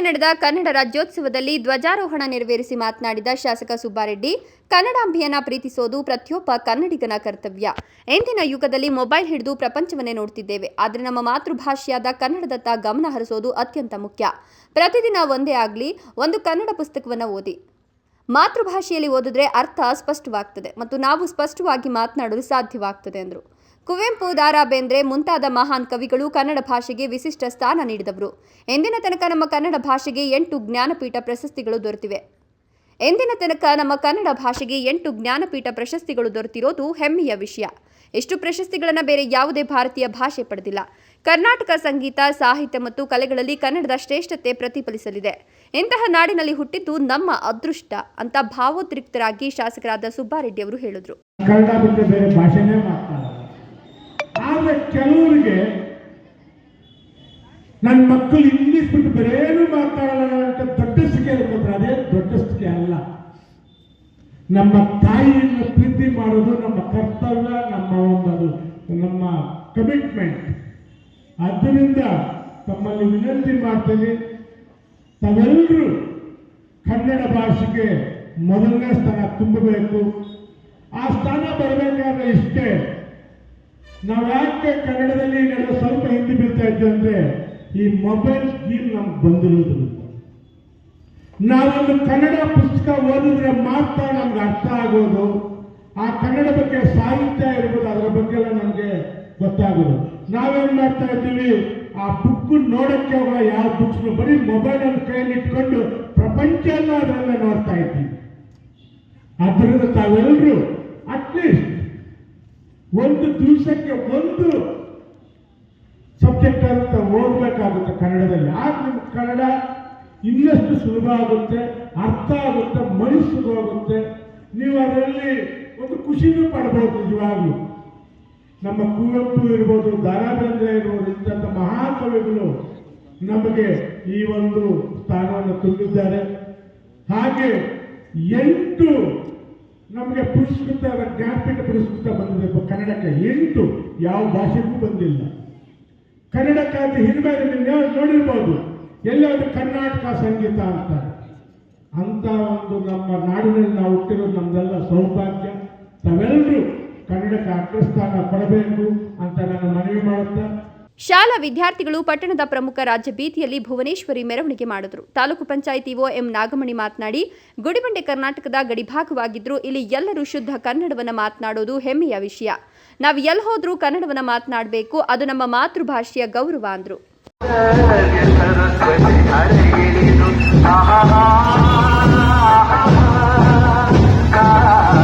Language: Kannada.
ನಡೆದ ಕನ್ನಡ ರಾಜ್ಯೋತ್ಸವದಲ್ಲಿ ಧ್ವಜಾರೋಹಣ ನೆರವೇರಿಸಿ ಮಾತನಾಡಿದ ಶಾಸಕ ಸುಬ್ಬಾರೆಡ್ಡಿ ಕನ್ನಡಾಂಬೆಯನ್ನ ಪ್ರೀತಿಸೋದು ಪ್ರತಿಯೊಬ್ಬ ಕನ್ನಡಿಗನ ಕರ್ತವ್ಯ. ಇಂದಿನ ಯುಗದಲ್ಲಿ ಮೊಬೈಲ್ ಹಿಡಿದು ಪ್ರಪಂಚವನ್ನೇ ನೋಡ್ತಿದ್ದೇವೆ. ಆದರೆ ನಮ್ಮ ಮಾತೃಭಾಷೆಯಾದ ಕನ್ನಡದತ್ತ ಗಮನ ಹರಿಸೋದು ಅತ್ಯಂತ ಮುಖ್ಯ. ಪ್ರತಿದಿನ ಒಂದೇ ಆಗಲಿ, ಒಂದು ಕನ್ನಡ ಪುಸ್ತಕವನ್ನು ಓದಿ. ಮಾತೃಭಾಷೆಯಲ್ಲಿ ಓದಿದ್ರೆ ಅರ್ಥ ಸ್ಪಷ್ಟವಾಗ್ತದೆ ಮತ್ತು ನಾವು ಸ್ಪಷ್ಟವಾಗಿ ಮಾತನಾಡಲು ಸಾಧ್ಯವಾಗ್ತದೆ ಎಂದರು ಕುವೆಂಪು ದಾರಾ ಬೇಂದ್ರೆ ಮುಂತಾದ ಮಹಾನ್ ಕವಿಗಳು ಕನ್ನಡ ಭಾಷೆಗೆ ವಿಶಿಷ್ಟ ಸ್ಥಾನ ನೀಡಿದವರು. ಎಂದಿನ ತನಕ ನಮ್ಮ ಕನ್ನಡ ಭಾಷೆಗೆ ಎಂಟು ಜ್ಞಾನಪೀಠ ಪ್ರಶಸ್ತಿಗಳು ದೊರೆತಿವೆ. ಎಂದಿನ ತನಕ ನಮ್ಮ ಕನ್ನಡ ಭಾಷೆಗೆ ಎಂಟು ಜ್ಞಾನಪೀಠ ಪ್ರಶಸ್ತಿಗಳು ದೊರೆತಿರೋದು ಹೆಮ್ಮೆಯ ವಿಷಯ. ಎಷ್ಟು ಪ್ರಶಸ್ತಿಗಳನ್ನು ಬೇರೆ ಯಾವುದೇ ಭಾರತೀಯ ಭಾಷೆ ಪಡೆದಿಲ್ಲ. ಕರ್ನಾಟಕ ಸಂಗೀತ, ಸಾಹಿತ್ಯ ಮತ್ತು ಕಲೆಗಳಲ್ಲಿ ಕನ್ನಡದ ಶ್ರೇಷ್ಠತೆ ಪ್ರತಿಫಲಿಸಲಿದೆ. ಇಂತಹ ನಾಡಿನಲ್ಲಿ ಹುಟ್ಟಿದ್ದು ನಮ್ಮ ಅದೃಷ್ಟ ಅಂತ ಭಾವೋದ್ರಿಕ್ತರಾಗಿ ಶಾಸಕರಾದ ಸುಬ್ಬಾರೆಡ್ಡಿ ಅವರು ಹೇಳಿದರು ಕನ್ನಡ ಬಿಟ್ಟು ಬೇರೆ ಭಾಷೆನೇ ಮಾತಾಡಲ್ಲ ಆದರೆ ಕೆಲವರಿಗೆ ನನ್ನ ಮಕ್ಕಳು ಇಂಗ್ಲಿಷ್ ಬಿಟ್ಟು ಬೇರೇನು ಮಾತಾಡಲ್ಲ ಅಂತ ದೊಡ್ಡ ಸಿಕೆ ಅನ್ಕೊಂಡ್ರೆ ಅದೇ ದೊಡ್ಡ ಸಿಕೆ ಅಲ್ಲ. ನಮ್ಮ ತಾಯಿಯನ್ನು ಪ್ರೀತಿ ಮಾಡೋದು ನಮ್ಮ ಕರ್ತವ್ಯ, ನಮ್ಮ ಒಂದು ನಮ್ಮ ಕಮಿಟ್ಮೆಂಟ್ ಆದ್ದರಿಂದ ತಮ್ಮಲ್ಲಿ ವಿನಂತಿ ಮಾಡ್ತೀನಿ ತಾವೆಲ್ಲರೂ ಕನ್ನಡ ಭಾಷೆಗೆ ಮೊದಲನೇ ಸ್ಥಾನ ತುಂಬಬೇಕು. ಆ ಸ್ಥಾನ ಬರಬೇಕಾದ್ರೆ ಇಷ್ಟೇ. ನಾವು ಯಾಕೆ ಕನ್ನಡದಲ್ಲಿ ಈಗೆಲ್ಲ ಸ್ವಲ್ಪ ಹಿಂದಿ ಬೀಳ್ತಾ ಇದ್ದೆ ಅಂದ್ರೆ ಈ ಮೊಬೈಲ್ ಗೀಲ್ ನಮ್ಗೆ ಬಂದಿರೋದ್ರಿಂದ ನಾವೊಂದು ಕನ್ನಡ ಪುಸ್ತಕ ಓದಿದ್ರೆ ಮಾತ್ರ ನಮ್ಗೆ ಅರ್ಥ ಆಗೋದು. ಆ ಕನ್ನಡ ಬಗ್ಗೆ ಸಾಹಿತ್ಯ ಇರ್ಬೋದು, ಅದರ ಬಗ್ಗೆ ಎಲ್ಲ ನಮಗೆ ಗೊತ್ತಾಗೋದು. ನಾವೇನ್ ಮಾಡ್ತಾ ಇದ್ದೀವಿ? ಆ ಬುಕ್ ನೋಡಕ್ಕೆ ಹೋಗೋ ಯಾವ ಬುಕ್ಸ್ ಬರೀ ಮೊಬೈಲ್ ಅನ್ನು ಕೈಯಲ್ಲಿ ಇಟ್ಕೊಂಡು ಪ್ರಪಂಚ ಅದರಲ್ಲೇ ನೋಡ್ತಾ ಇದ್ದೀವಿ. ಅದರಿಂದ ತಾವೆಲ್ಲರೂ ಅಟ್ಲೀಸ್ಟ್ ಒಂದು ದಿವಸಕ್ಕೆ ಒಂದು ಸಬ್ಜೆಕ್ಟ್ ಅಂತ ಓದಬೇಕಾಗುತ್ತೆ ಕನ್ನಡದಲ್ಲಿ. ಆಗ ನಿಮ್ ಕನ್ನಡ ಇನ್ನಷ್ಟು ಸುಲಭ ಆಗುತ್ತೆ, ಅರ್ಥ ಆಗುತ್ತೆ ಮನಸ್ಸು ಹೋಗುತ್ತೆ ನೀವು ಅದರಲ್ಲಿ ಒಂದು ಖುಷಿನೂ ಪಡ್ಬೋದು ನಿಜವಾಗ್ಲು. ನಮ್ಮ ಕುವೆಂಪು ಇರ್ಬೋದು ದಾರಾ ಬೇಂದ್ರೆ ಇರ್ಬೋದು ಇಂಥ ಮಹಾಕವಿಗಳು ನಮಗೆ ಈ ಒಂದು ಸ್ಥಾನವನ್ನು ತುಂಬಿದ್ದಾರೆ. ಹಾಗೆ ಎಂಟು ನಮಗೆ ಪುರಸ್ಕೃತ ಜ್ಞಾನಪೀಠ ಪುರಸ್ಕೃತ ಬಂದಿದೆ ಕನ್ನಡಕ್ಕೆ ಎಂಟು, ಯಾವ ಭಾಷೆಗೂ ಬಂದಿಲ್ಲ. ಕನ್ನಡಕ್ಕಾಗಿ ಹಿರಿಮೇಲೆ ನೀವು ನೋಡಿರ್ಬೋದು. ಎಲ್ಲಾದ್ರೂ ಕರ್ನಾಟಕ ಸಂಗೀತ ಅಂತಾರೆ ಅಂತ ಒಂದು ನಮ್ಮ ನಾಡಿನಲ್ಲಿ ನಾವು ಹುಟ್ಟಿರೋದು ನಮ್ದೆಲ್ಲ ಸೌಭಾಗ್ಯ. ತಾವೆಲ್ಲರೂ ಕನ್ನಡಕ್ಕೆ ಅಗ್ರಸ್ಥಾನ ಕೊಡಬೇಕು ಅಂತ ನಾನು ಮನವಿ ಮಾಡುತ್ತಾ ಶಾಲಾ ವಿದ್ಯಾರ್ಥಿಗಳು ಪಟ್ಟಣದ ಪ್ರಮುಖ ರಾಜ್ಯ ಬೀದಿಯಲ್ಲಿ ಭುವನೇಶ್ವರಿ ಮೆರವಣಿಗೆ ಮಾಡಿದರು. ತಾಲೂಕು ಪಂಚಾಯಿತಿ ಒ ಎಂ ನಾಗಮಣಿ ಮಾತನಾಡಿ, ಗುಡಿಬಂಡೆ ಕರ್ನಾಟಕದ ಗಡಿಭಾಗವಾಗಿದ್ದರೂ ಇಲ್ಲಿ ಎಲ್ಲರೂ ಶುದ್ಧ ಕನ್ನಡವನ್ನು ಮಾತನಾಡೋದು ಹೆಮ್ಮೆಯ ವಿಷಯ. ನಾವು ಎಲ್ಲಿ ಹೋದ್ರೂ ಕನ್ನಡವನ್ನು ಮಾತನಾಡಬೇಕು, ಅದು ನಮ್ಮ ಮಾತೃಭಾಷೆಯ ಗೌರವ ಅಂದರು.